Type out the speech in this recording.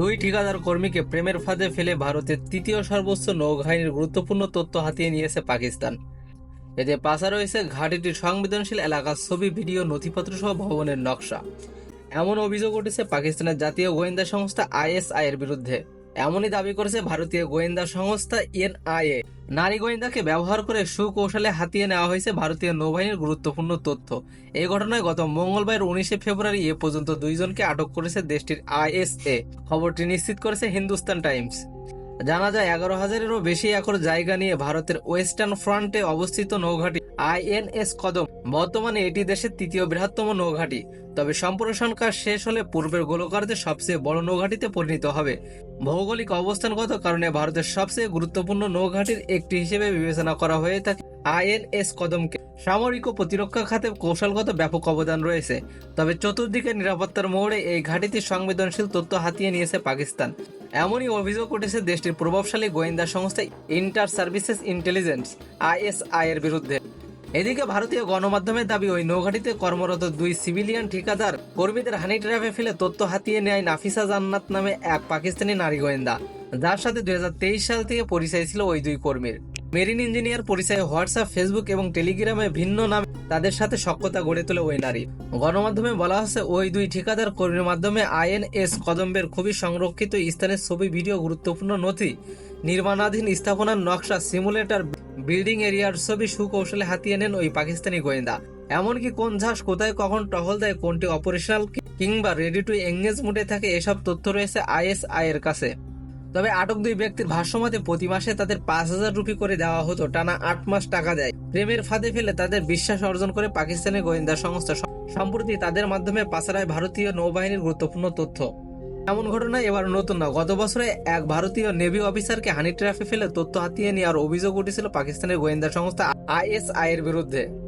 দুই ঠিকাদার কর্মীকে প্রেমের ফাঁদে ফেলে ভারতের তৃতীয় সর্বোচ্চ নৌবাহিনীর গুরুত্বপূর্ণ তথ্য হাতিয়ে নিয়েছে পাকিস্তান। এতে পাশা রয়েছে ঘাটিটির সংবেদনশীল এলাকার ছবি, ভিডিও নথিপত্র সহ ভবনের নকশা। এমন অভিযোগ উঠেছে পাকিস্তানের জাতীয় গোয়েন্দা সংস্থা আইএসআই এর বিরুদ্ধে। এমনই দাবি করেছে ভারতীয় গোয়েন্দা সংস্থা এনআইএ। নারী গোয়েন্দাকে ব্যবহার করে সুকৌশলে হাতিয়ে নেওয়া হয়েছে ভারতীয় নৌবাহিনীর গুরুত্বপূর্ণ তথ্য। এই ঘটনায় গত মঙ্গলবার উনিশে ফেব্রুয়ারি এ পর্যন্ত দুইজনকে আটক করেছে দেশটির আইএসএ। খবরটি নিশ্চিত করেছে হিন্দুস্তান টাইমস। জানা যায়, এগারো হাজারেরও বেশি একর জায়গা নিয়ে ভারতের ওয়েস্টার্ন ফ্রন্টে অবস্থিত নৌঘাটি আইএনএস কদম বর্তমানে এটি দেশের তৃতীয় বৃহত্তম নৌঘাটি। তবে সম্প্রসারণ কাজ শেষ হলে পূর্বের গোলকারদের সবচেয়ে বড় নৌঘাটিতে পরিণত হবে। ভৌগোলিক অবস্থানগত কারণে ভারতের সবচেয়ে গুরুত্বপূর্ণ নৌঘাটির একটি হিসেবে বিবেচনা করা হয়ে থাকে আইএনএস কদমকে। সামরিক ও প্রতিরক্ষা খাতে কৌশলগত ব্যাপক অবদান রয়েছে। তবে চতুর্দিকে নিরাপত্তার মোড়ে এই ঘাটিটির সংবেদনশীল তথ্য হাতিয়ে নিয়েছে পাকিস্তান। এমনই অভিযোগ উঠেছে দেশটির প্রভাবশালী গোয়েন্দা সংস্থা ইন্টার সার্ভিসেস ইন্টেলিজেন্স, আইএসআই এর বিরুদ্ধে। এদিকে ভারতীয় গণমাধ্যমের দাবি, ওই নৌঘাটিতে কর্মরত দুই সিভিলিয়ান ঠিকাদার কর্মীদের হানি ট্র্যাপে ফেলে তথ্য হাতিয়ে নেয় নাফিসা জান্নাত নামে এক পাকিস্তানি নারী গোয়েন্দা। যার সাথে দুই সাল থেকে পরিচয় ছিল ওই দুই কর্মীর। মেরিন ইঞ্জিনিয়ার পরিচয়ে হোয়াটসঅ্যাপ, ফেসবুক এবং টেলিগ্রামে ভিন্ন নামে তাদের সাথে সখ্যতা গড়ে তোলে ওই নারী। গণমাধ্যমে বলা হচ্ছে, ওই দুই ঠিকাদার কর্মীর মাধ্যমে আইএনএস কদম্বের খুবই সংরক্ষিত স্থানের ছবি, ভিডিও, গুরুত্বপূর্ণ নথি, নির্মাণাধীন স্থাপনার নকশা, সিমুলেটর বিল্ডিং এরিয়ার ছবি সুকৌশলে হাতিয়ে নেন ওই পাকিস্তানি গোয়েন্দা। এমনকি কোন ঝাস কোথায়, কখন টহল দেয়, কোনটি অপারেশনাল কিংবা রেডি টু এঙ্গেজ মুডে থাকে, এসব তথ্য রয়েছে আইএসআই এর কাছে। তবে আটক দুই ব্যক্তির ভাষ্যমতে, প্রতি মাসে তাদের পাঁচ হাজার রুপি করে দেওয়া হতো, টানা আট মাস টাকা দেয়। প্রেমের ফাঁদে ফেলে তাদের বিশ্বাস অর্জন করে পাকিস্তানের গোয়েন্দা সংস্থা, সম্প্রতি তাদের মাধ্যমে পাচারায় ভারতীয় নৌবাহিনীর গুরুত্বপূর্ণ তথ্য। এমন ঘটনা এবার নতুন না। গত বছরে এক ভারতীয় নেভি অফিসারকে হানি ট্রাফে ফেলে তথ্য হাতিয়ে নেওয়ার অভিযোগ উঠেছিল পাকিস্তানের গোয়েন্দা সংস্থা আইএসআই এর বিরুদ্ধে।